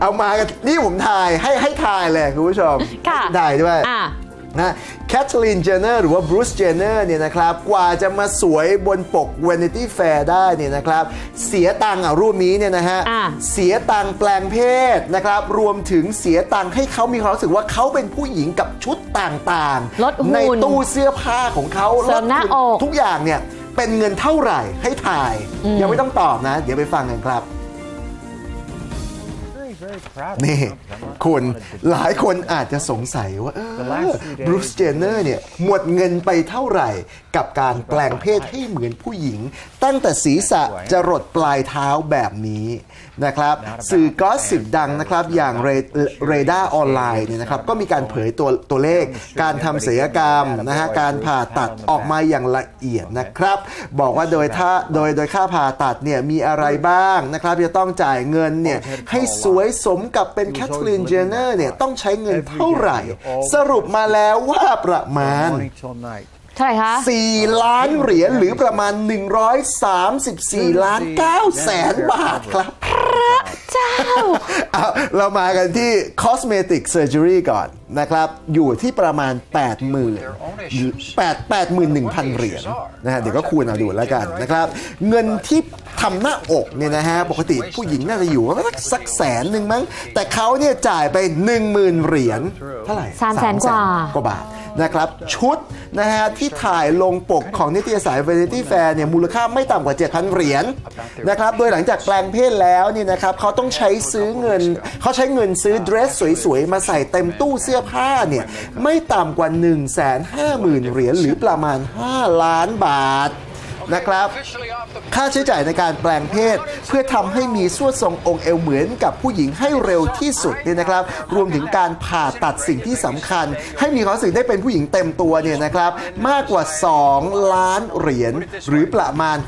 เอามากันนี่ผมทายให้ให้ทายเลยคุณผู้ชมค่ะให้ทายด้วยอะนะแคทเธอรีนเจเนอร์หรือว่าบรูซเจเนอร์เนี่ยนะครับกว่าจะมาสวยบนปก Vanity Fair ได้เนี่ยนะครับเสียตังค์อะรูปนี้เนี่ยนะฮะอะเสียตังค์แปลงเพศนะครับรวมถึงเสียตังค์ให้เขามีความรู้สึกว่าเขาเป็นผู้หญิงกับชุดต่างลดหุ่นในตู้เสื้อผ้าของเขาเสริมหน้าลดอกทุกอย่างเนี่ยเป็นเงินเท่าไหร่ให้ถ่าย ยังไม่ต้องตอบนะ เดี๋ยวไปฟังกันครับ นี่ myself. I'm not- คุณหลายคนอาจจะสงสัยว่าเออบรูซเจเนอร์เนี่ยหมดเงินไปเท่าไหร่ กับการแปลงเพศให้เหมือนผู้หญิง ตั้งแต่ศีรษะจะรดปลายเท้าแบบนี้นะครับ สื่อกอสสิบดังนะครับอย่างเรดาออนไลน์เนี่ยนะครับก็มีการเผยตัวตัวเลข การทำศัลยกรรมนะฮะการผ่าตัดออกมาอย่างละเอียดนะครับ บอกว่าโดยถ้าโดยโดยค่าผ่าตัดเนี่ยมีอะไรบ้างนะครับจะต้องจ่ายเงินเนี่ยให้สวยสมกับเป็นแคทเธอรีนเจเนอร์เนี่ยต้องใช้เงินเท่าไหร่ สรุปมาแล้วว่าประมาณ Morning till night. เท่าไหร่คะ 4 ล้านเหรียญหรือประมาณ 134 ล้าน9แสนบาทครับ เจ้าเอาเรามากันที่ cosmetic surgery ก่อนนะครับ อยู่ที่ประมาณ 80,000 8 81,000 เหรียญนะฮะเดี๋ยวก็คูณเอาดูแล้วกันนะครับ เงินที่ทำหน้าอกเนี่ยนะฮะ ปกติผู้หญิงน่าจะอยู่ประมาณสักแสนหนึ่งมั้ง แต่เขาเนี่ยจ่ายไป 10,000 เหรียญเท่าไหร่สามแสนกว่า กว่าบาท นะครับชุดนะฮะที่ถ่ายลงปกของนิตยสาร Vanity Fair เนี่ยมูลค่าไม่ต่ำกว่า 7,000 เหรียญนะครับโดยหลังจากแปลงเพศแล้วเนี่ยนะครับเขาต้องใช้ซื้อเงิน เขาใช้เงินซื้อเดรสสวยๆ มาใส่เต็มตู้เสื้อผ้าเนี่ยไม่ต่ำกว่า 1 5 0 0 0 0 เหรียญหรือประมาณ 5 ล้านบาท นะครับ ค่าใช้จ่ายในการแปลงเพศ เพื่อทำให้มีสวดทรงองค์เอวเหมือนกับผู้หญิงให้เร็วที่สุดเนี่ยนะครับ รวมถึงการผ่าตัดสิ่งที่สำคัญ ให้มีความรู้สึกได้เป็นผู้หญิงเต็มตัวเนี่ยนะครับ มากกว่า 2 ล้านเหรียญหรือประมาณ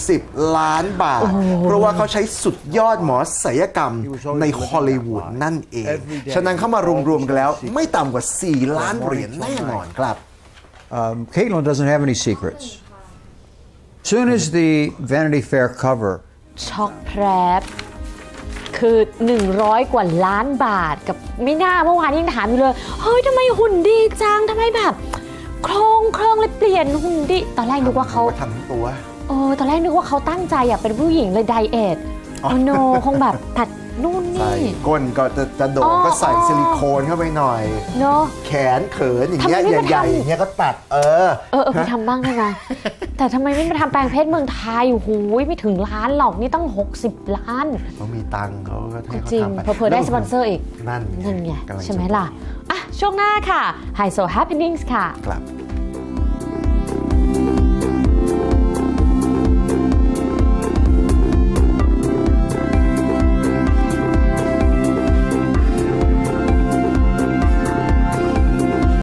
60 ล้านบาท เพราะว่าเขาใช้สุดยอดหมอศัลยกรรมในฮอลลีวูดนั่นเอง ฉะนั้นเข้ามารวมๆกันแล้ว ไม่ต่ำกว่า 4 ล้านเหรียญแน่นอนครับ Um, Caitlin doesn't have any secrets. Soon as the Vanity Fair cover ช็อกแพรบคือ 100 กว่าล้านบาทกับไม่น่าเมื่อวานยังถามอยู่เลย เฮ้ยทำไมหุ่นดีจังทำไมแบบ โครงโครงเลยเปลี่ยนหุ่นดี ตอนแรกนึกว่าเขาทำทั้งตัวเออตอนแรกนึกว่าเขาตั้งใจอยากเป็นผู้หญิงเลยไดเอทโอโนคงแบบตัด นู่นใส่นี่ ก้นก็จะจะโด่อ๋งอก็ใส่อ๋อซิลิโคนเข้าไปหน่อย เนาะแขนเขินอย่างเงี้ยทำไมไม่มาใหญ่ๆทำ อย่างเงี้ยก็ตัดเออ เออเออไปทำบ้างได้ไหม แต่ทำไมไม่มาทำแปลงเพศเมืองไทยโอ้โหไม่ถึงล้านหรอกนี่ตั้ง 60 ล้าน เขามีตังค์เขาก็ให้เขาจริงทำไปเผื่อๆได้สปอนเซอร์อีกนั่นนั่นไงกำลังใช่ไหมจะล่ะ อะ ช่วงหน้าค่ะ Hi So Happenings ค่ะครับ